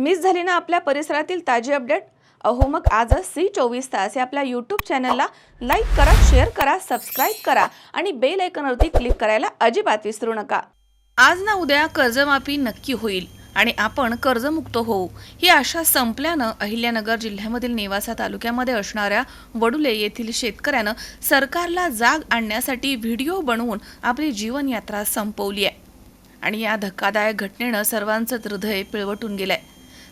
Miss झाली ना आपल्या परिसरातील ताजी अपडेट? अहो मग आजच सी चोवीस तास या आपल्या यूट्यूब चॅनलला लाईक करा शेअर करा सबस्क्राईब करा आणि बेल आयकॉनवरती क्लिक करायला अजिबात विसरू नका. आज ना उद्या कर्जमाफी नक्की होईल आणि आपण कर्जमुक्त होऊ. ही आशा संपल्यानं अहिल्यानगर जिल्ह्यामधील नेवासा तालुक्यामध्ये असणाऱ्या वडुले येथील शेतकऱ्यानं सरकारला जाग आणण्यासाठी व्हिडिओ बनवून आपली जीवनयात्रा संपवली आहे. आणि या धक्कादायक घटनेनं सर्वांचंच हृदय पिळवटून गेलंय.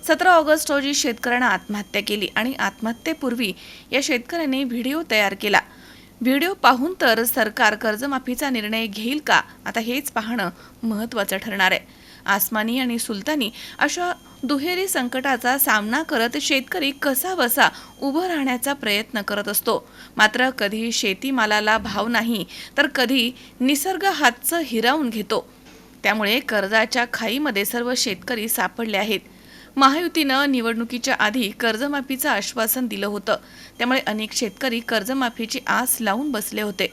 सतरा ऑगस्ट रोजी शेतकऱ्यानं आत्महत्या केली आणि आत्महत्येपूर्वी या शेतकऱ्याने व्हिडिओ तयार केला. व्हिडिओ पाहून तर सरकार कर्जमाफीचा निर्णय घेईल का? आता हेच पाहणं महत्त्वाचं ठरणार आहे. आसमानी आणि सुलतानी अशा दुहेरी संकटाचा सामना करत शेतकरी कसा बसा उभं राहण्याचा प्रयत्न करत असतो. मात्र कधी शेतीमालाला भाव नाही तर कधी निसर्ग हातचं हिरावून घेतो. त्यामुळे कर्जाच्या खाईमध्ये सर्व शेतकरी सापडले आहेत. महायुतीनं निवडणुकीच्या आधी कर्जमाफीचं आश्वासन दिलं होतं. त्यामुळे अनेक शेतकरी कर्जमाफीची आस लावून बसले होते.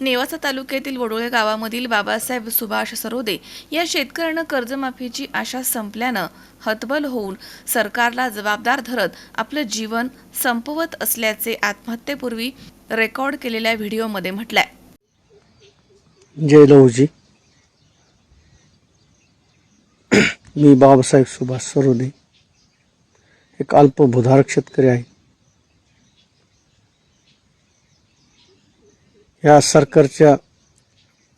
नेवासा तालुक्यातील वडोळे गावामधील बाबासाहेब सुभाष सरोदे या शेतकऱ्यानं कर्जमाफीची आशा संपल्यानं हतबल होऊन सरकारला जबाबदार धरत आपलं जीवन संपवत असल्याचे आत्महत्येपूर्वी रेकॉर्ड केलेल्या व्हिडिओमध्ये म्हटलंय. जय लहूजी मी बाबासाहेब सुभाष सरोदे. एक अल्पभूधारक शेतकरी आहे. या सरकारच्या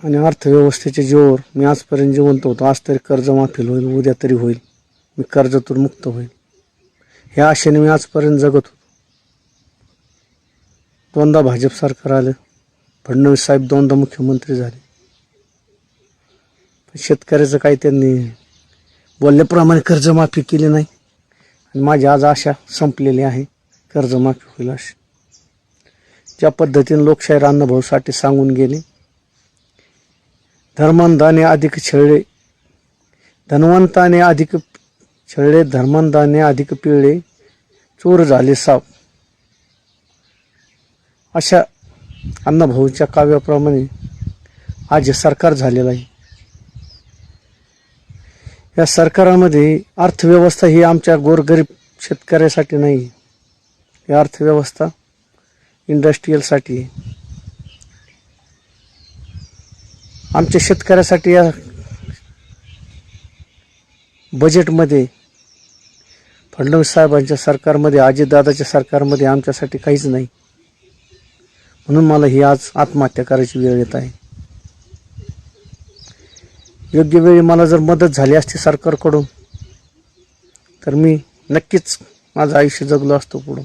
आणि अर्थव्यवस्थेच्या जीवावर मी आजपर्यंत जिवंत होतो. आज तरी कर्जमाफी होईल उद्या तरी होईल. मी कर्जातून मुक्त होईल. ह्या आशेने मी आजपर्यंत जगत होतो. दोनदा भाजप सरकार आलं. फडणवीस साहेब दोनदा मुख्यमंत्री झाले. पण शेतकऱ्याचं काही त्यांनी बोलल्याप्रमाणे कर्जमाफी केली नाही. माझी आज आशा संपलेली आहे. कर्जमाफी होईल अशी. ज्या पद्धतीने लोकशाहीर अन्नभाऊसाठी सांगून गेले धर्मांधाने अधिक छळले धनवंताने अधिक छळले धर्मांधाने अधिक पिळले चोर झाले साप. अशा अण्णाभाऊच्या काव्याप्रमाणे आज सरकार झालेलं आहे. या सरकारामध्ये अर्थव्यवस्था ही आमच्या गोरगरीब शेतकऱ्यासाठी नाही ही अर्थव्यवस्था इंडस्ट्रीयलसाठी आमच्या शेतकऱ्यासाठी या बजेटमध्ये फडणवीस साहेबांच्या सरकारमध्ये अजितदादाच्या सरकारमध्ये आमच्यासाठी काहीच नाही. म्हणून मला ही आज आत्महत्या करायची वेळ येत आहे. योग्य वेळी मला जर मदत झाली असती सरकारकडून तर मी नक्कीच माझं आयुष्य जगलो असतो पुढं.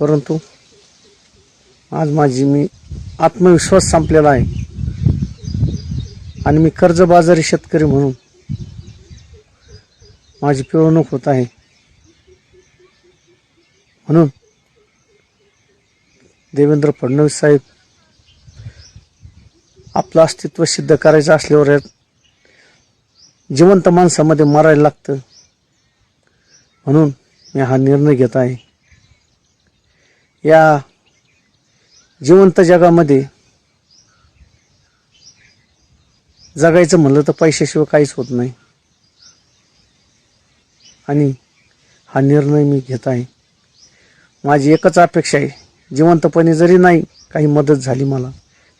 परंतु आज माझी मी आत्मविश्वास संपलेला आहे. आणि मी कर्जबाजारी शेतकरी म्हणून माझी पिळवणूक होत आहे. म्हणून देवेंद्र फडणवीस साहेब आपलं अस्तित्व सिद्ध करायचं असल्यावर यात जिवंत माणसामध्ये मरायला लागतं. म्हणून मी हा निर्णय घेत आहे. या जिवंत जगामध्ये जगायचं म्हणलं तर पैशाशिवाय काहीच होत नाही. आणि हा निर्णय मी घेत आहे. माझी एकच अपेक्षा आहे. जिवंतपणे जरी नाही काही मदत झाली मला.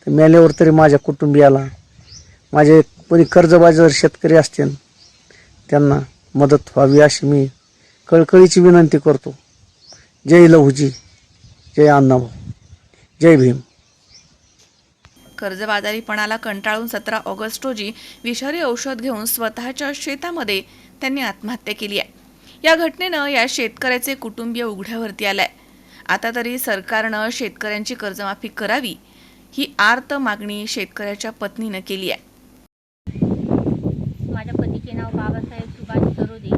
तर मेल्यावर तरी माझ्या कुटुंबियाला माझे कोणी कर्जबाजार शेतकरी असतील त्यांना मदत व्हावी अशी मी कळकळीची विनंती करतो. जय लहूजी जय अण्णाभाऊ जय भीम. कर्जबाजारीपणाला कंटाळून सतरा ऑगस्ट रोजी विषारी औषध घेऊन स्वतःच्या शेतामध्ये त्यांनी आत्महत्या केली आहे. या घटनेनं या शेतकऱ्याचे कुटुंबीय उघड्यावरती आलंय. आता तरी सरकारनं शेतकऱ्यांची कर्जमाफी करावी ही आर्त मागणी शेतकऱ्याच्या पत्नीनं केली आहे. माझ्या पतीचे नाव बाबासाहेब सुभाष सरोदे.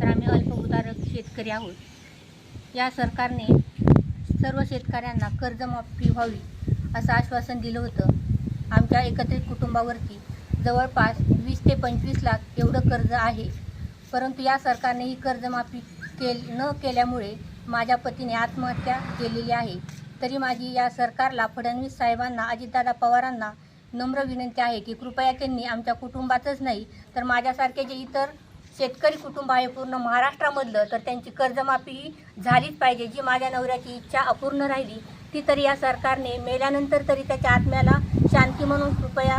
तर आम्ही अल्पभूधारक शेतकरी आहोत. या सरकारने सर्व शेतकऱ्यांना कर्जमाफी व्हावी असं आश्वासन दिलं होतं. आमच्या एकत्रित कुटुंबावरती जवळपास वीस ते पंचवीस लाख एवढं कर्ज आहे. परंतु या सरकारने ही कर्जमाफी केल न केल्यामुळे माझ्या पतीने आत्महत्या केलेली आहे. तरी माझी या सरकारला फडणवीस साहेबांना अजितदादा पवारांना नम्र विनंती आहे की कृपया त्यांनी आमच्या कुटुंबातच नाही तर माझ्यासारखे जे इतर शेतकरी कुटुंब आहे पूर्ण महाराष्ट्रामधलं तर त्यांची कर्जमाफी ही झालीच पाहिजे. जी माझ्या नवऱ्याची इच्छा अपूर्ण राहिली ती तरी या सरकारने मेल्यानंतर तरी त्याच्या आत्म्याला शांती म्हणून कृपया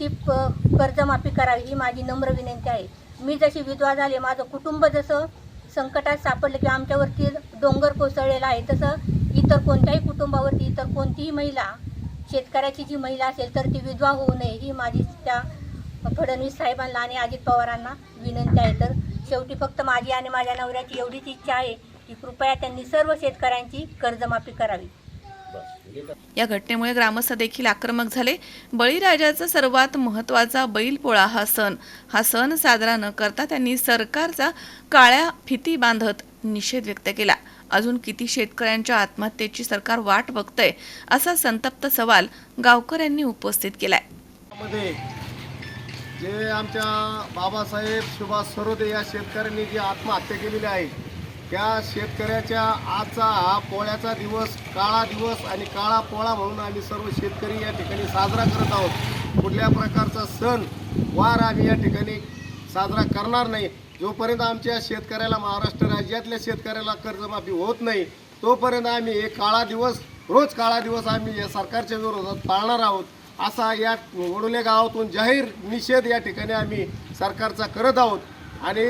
ती प कर्जमाफी करावी ही माझी नम्र विनंती आहे. मी जशी विधवा झाले माझं कुटुंब जसं संकटात सापडलं किंवा आमच्यावरती डोंगर कोसळलेला आहे तसं इतर कोणत्याही कुटुंबावरती इतर कोणतीही महिला शेतकऱ्याची जी महिला असेल तर ती विधवा होऊ नये ही माझी त्या फडणवीस साहेबांना आणि अजित पवारांना विनंती आहे. तर शेवटी फक्त माझी आणि माझ्या नवऱ्याची एवढीच इच्छा आहे की कृपया त्यांनी सर्व शेतकऱ्यांची कर्जमाफी करावी. या घटनेमुळे ग्रामस्थ देखील आक्रमक झाले. बळीराजाचा सर्वात महत्त्वाचा बैलपोळा हा सण. हा सण साजरा न करता त्यांनी सरकारचा काळ्या फिती बांधत निषेध व्यक्त केला. अजून किती शेतकऱ्यांच्या आत्महत्येची सरकार वाट बघतंय असा संतप्त सवाल गावकऱ्यांनी उपस्थित केलाय. जे आमच्या बाबासाहेब सुभाष सरोदे या शेतकऱ्यांनी जी आत्महत्या केलेली आहे त्या शेतकऱ्याच्या आजचा हा पोळ्याचा दिवस काळा दिवस आणि काळा पोळा म्हणून आम्ही सर्व शेतकरी या ठिकाणी साजरा करत आहोत. कुठल्या प्रकारचा सण वार आम्ही या ठिकाणी साजरा करणार नाही. जोपर्यंत आमच्या शेतकऱ्याला महाराष्ट्र राज्यातल्या शेतकऱ्याला कर्जमाफी होत नाही तोपर्यंत आम्ही एक काळा दिवस रोज काळा दिवस आम्ही या सरकारच्या विरोधात पाळणार आहोत. असा या वडोले गावातून जाहीर निषेध या ठिकाणी आम्ही सरकारचा करत आहोत. आणि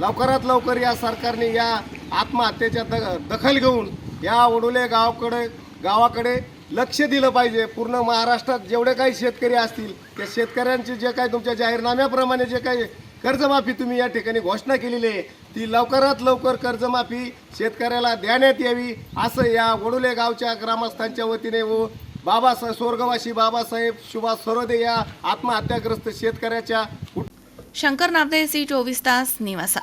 लवकरात लवकर या सरकारने या आत्महत्येच्या द दखल घेऊन या वडोले गावाकडे गावाकडे लक्ष दिलं पाहिजे. पूर्ण महाराष्ट्रात जेवढे काही शेतकरी असतील त्या शेतकऱ्यांचे जे काही तुमच्या जाहीरनाम्याप्रमाणे जे काही कर्जमाफी तुम्ही या ठिकाणी घोषणा केलेली आहे. ती लवकरात लवकर कर्जमाफी शेतकऱ्याला देण्यात यावी असं या वडुले गावच्या ग्रामस्थांच्या वतीने व बाबासाहेब स्वर्गवासी बाबासाहेब सुभाष सरोदे या आत्महत्याग्रस्त शेतकऱ्याच्या शंकर नामदे सी चोवीस तास निवासा.